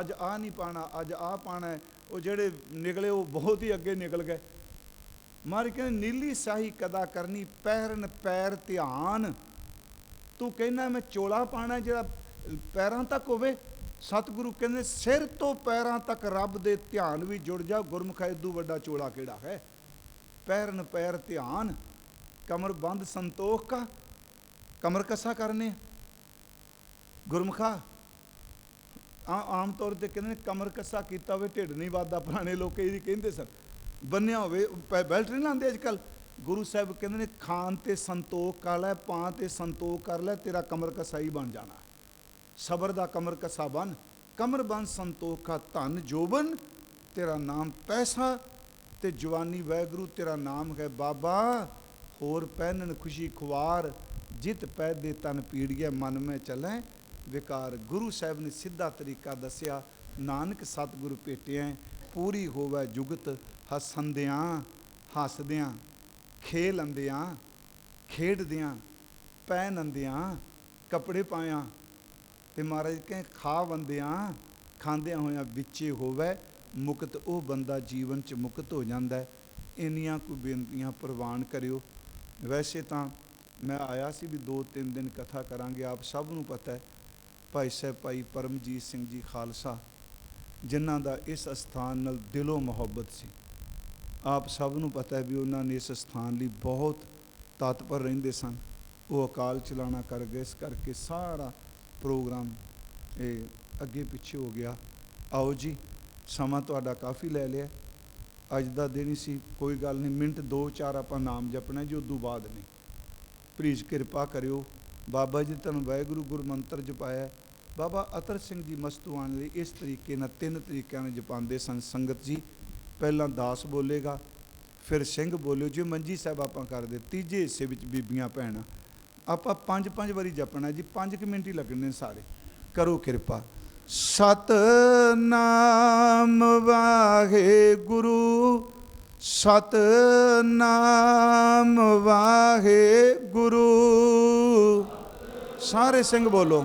ਅੱਜ ਆ ਨਹੀਂ ਪਾਣਾ, ਅੱਜ ਆ ਪਾਣਾ ਉਹ ਜਿਹੜੇ ਨਿਕਲੇ, ਉਹ ਬਹੁਤ ਹੀ ਅੱਗੇ ਨਿਕਲ ਗਏ। ਮਾਰ ਕਹਿੰਦੇ, ਨੀਲੀ ਸਾਹੀ ਕਦਾ ਕਰਨੀ ਪੈਰਨ ਪੈਰ ਧਿਆਨ। ਤੂੰ ਕਹਿੰਦਾ, ਮੈਂ ਚੋਲਾ ਪਾਣਾ ਜਿਹੜਾ ਪੈਰਾਂ ਤੱਕ ਹੋਵੇ। ਸਤਿਗੁਰੂ ਕਹਿੰਦੇ, ਸਿਰ ਤੋਂ ਪੈਰਾਂ ਤੱਕ ਰੱਬ ਦੇ ਧਿਆਨ ਵੀ ਜੁੜ ਜਾ। ਗੁਰਮੁਖ ਇਦੂ ਵੱਡਾ ਚੋਲਾ ਕਿਹੜਾ ਹੈ? ਪੈਰਨ ਪੈਰ ਧਿਆਨ। ਕਮਰ ਬੰਦ ਸੰਤੋਖ ਕਾ। ਕਮਰ ਕਸਾ ਕਰਨੇ ਗੁਰਮੁਖਾ ਆ ਆਮ ਤੌਰ ਤੇ ਕਹਿੰਦੇ ਨੇ ਕਮਰ ਕੱਸਾ ਕੀਤਾ ਹੋਵੇ, ਢਿੱਡ ਨਹੀਂ ਵੱਧਦਾ ਪੁਰਾਣੇ ਲੋਕ ਇਹਦੀ ਕਹਿੰਦੇ ਸਨ। ਬੰਨਿਆ ਹੋਵੇ ਬੈਲਟ ਨਹੀਂ ਲਾਉਂਦੇ ਅੱਜ ਕੱਲ ਗੁਰੂ ਸਾਹਿਬ ਕਹਿੰਦੇ ਨੇ, ਖਾਨ ਤੇ ਸੰਤੋਖ ਕਰ ਲੈ ਪਾਂ ਤੇ ਸੰਤੋਖ ਕਰ ਲੈ, ਤੇਰਾ ਕਮਰ ਕੱਸਾ ਹੀ ਬਣ ਜਾਣਾ। ਸਬਰ ਦਾ ਕਮਰ ਕੱਸਾ ਬਨ ਕਮਰ ਬਨ ਸੰਤੋਖ ਕਾ ਧਨ ਜੋਬਨ ਤੇਰਾ ਨਾਮ ਪੈਸਾ ਤੇ ਜਵਾਨੀ ਵੈਗਰੂ, ਤੇਰਾ ਨਾਮ ਹੈ ਬਾਬਾ। ਹੋਰ ਪਹਿਨਣ ਖੁਸ਼ੀ ਖੁਆਰ, ਜਿਤ ਪੈ ਦੇ ਤਨ ਪੀੜੀਏ, ਮਨ ਮੈਂ ਚਲੇ ਵਿਕਾਰ ਗੁਰੂ ਸਾਹਿਬ ਨੇ ਸਿੱਧਾ ਤਰੀਕਾ ਦੱਸਿਆ, ਨਾਨਕ ਸਤਿਗੁਰੂ ਭੇਟਿਆ, ਪੂਰੀ ਹੋਵੇ ਜੁਗਤ, ਹਸੰਦਿਆਂ, ਹੱਸਦਿਆਂ, ਖੇਲੰਦਿਆਂ, ਖੇਡਦਿਆਂ, ਪਹਿਨੰਦਿਆਂ, ਕੱਪੜੇ ਪਾਇਆ ਤੇ ਮਹਾਰਾਜ ਕਹੇ ਖਾ ਬੰਦਿਆਂ ਖਾਂਦਿਆਂ ਹੋਇਆਂ ਵਿੱਚੇ ਹੋਵੇ, ਮੁਕਤ ਉਹ ਬੰਦਾ ਜੀਵਨ ਚ ਮੁਕਤ ਹੋ ਜਾਂਦਾ ਇੰਨੀਆਂ ਕੋਈ ਬੇਨਤੀਆਂ ਪ੍ਰਵਾਨ ਕਰਿਓ। ਵੈਸੇ ਤਾਂ ਮੈਂ ਆਇਆ ਸੀ ਵੀ ਦੋ ਤਿੰਨ ਦਿਨ ਕਥਾ ਕਰਾਂਗੇ, ਆਪ ਸਭ ਨੂੰ ਪਤਾ ਹੈ ਭਾਈ ਸਾਹਿਬ, ਭਾਈ ਪਰਮਜੀਤ ਸਿੰਘ ਜੀ ਖਾਲਸਾ, ਜਿਨ੍ਹਾਂ ਦਾ ਇਸ ਅਸਥਾਨ ਨਾਲ ਦਿਲੋਂ ਮੁਹੱਬਤ ਸੀ। ਆਪ ਸਭ ਨੂੰ ਪਤਾ ਹੈ ਵੀ ਉਹਨਾਂ ਨੇ ਇਸ ਸਥਾਨ ਲਈ ਬਹੁਤ ਤਤਪਰ ਰਹਿੰਦੇ ਸਨ। ਉਹ ਅਕਾਲ ਚਲਾਣਾ ਕਰ ਗਏ, ਇਸ ਕਰਕੇ ਸਾਰਾ ਪ੍ਰੋਗਰਾਮ ਇਹ ਅੱਗੇ ਪਿੱਛੇ ਹੋ ਗਿਆ। ਆਓ ਜੀ, ਸਮਾਂ ਤੁਹਾਡਾ ਕਾਫੀ ਲੈ ਲਿਆ। ਅੱਜ ਦਾ ਦਿਨ ਹੀ ਸੀ, ਕੋਈ ਗੱਲ ਨਹੀਂ, ਮਿੰਟ 2-4 ਆਪਾਂ ਨਾਮ ਜਪਣਾ ਜੀ, ਉਦੋਂ ਬਾਅਦ ਨਹੀਂ। ਪਲੀਜ਼ ਕਿਰਪਾ ਕਰਿਓ। ਬਾਬਾ ਜੀ, ਤੁਹਾਨੂੰ ਵਾਹਿਗੁਰੂ ਗੁਰ ਮੰਤਰ ਜਪਾਇਆ। ਬਾਬਾ ਅਤਰ ਸਿੰਘ ਜੀ ਮਸਤੂ ਮਸਤੂਆਨ ਲਈ ਇਸ ਤਰੀਕੇ ਨਾਲ ਤਿੰਨ ਤਰੀਕਿਆਂ ਨਾਲ ਜਪਾਉਂਦੇ ਸਨ। ਸੰਗਤ ਜੀ ਪਹਿਲਾਂ ਦਾਸ ਬੋਲੇਗਾ, ਫਿਰ ਸਿੰਘ ਬੋਲਿਓ, ਜੇ ਮੰਜੀ ਸਾਹਿਬ ਆਪਾਂ ਕਰਦੇ ਤੀਜੇ ਹਿੱਸੇ ਵਿੱਚ ਬੀਬੀਆਂ ਭੈਣਾਂ। ਆਪਾਂ ਪੰਜ ਪੰਜ ਵਾਰੀ ਜਪਣਾ ਜੀ 5 ਮਿੰਟ ਹੀ ਲੱਗਣੇ ਸਾਰੇ। ਕਰੋ ਕਿਰਪਾ। ਸਤ ਨਾਮ ਵਾਹੇ ਗੁਰੂ ਸਤ ਨਾਮ ਵਾਹੇ ਗੁਰੂ ਸਾਰੇ ਸਿੰਘ ਬੋਲੋ।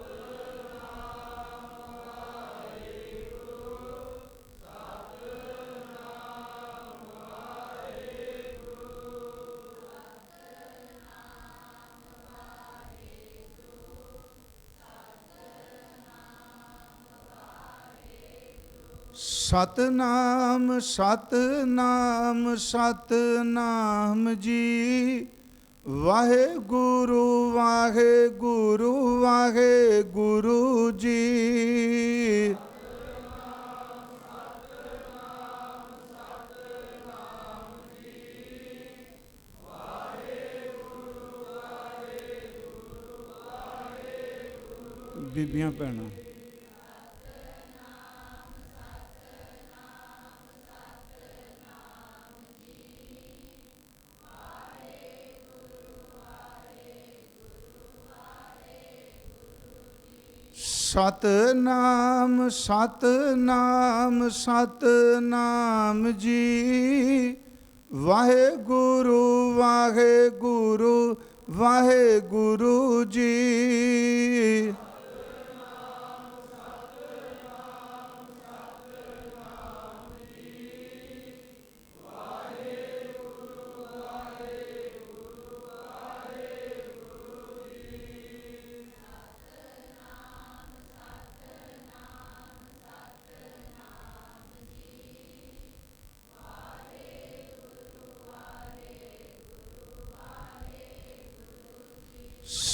ਸਤਨਾਮ ਸਤਨਾਮ ਸਤਨਾਮ ਜੀ। ਵਾਹਿਗੁਰੂ ਵਾਹਿਗੁਰੂ ਵਾਹਿਗੁਰੂ ਜੀ। ਬੀਬੀਆਂ ਭੈਣਾਂ ਸਤਨਾਮ ਸਤਨਾਮ ਸਤਨਾਮ ਜੀ। ਵਾਹਿਗੁਰੂ ਵਾਹਿਗੁਰੂ ਵਾਹਿਗੁਰੂ ਜੀ।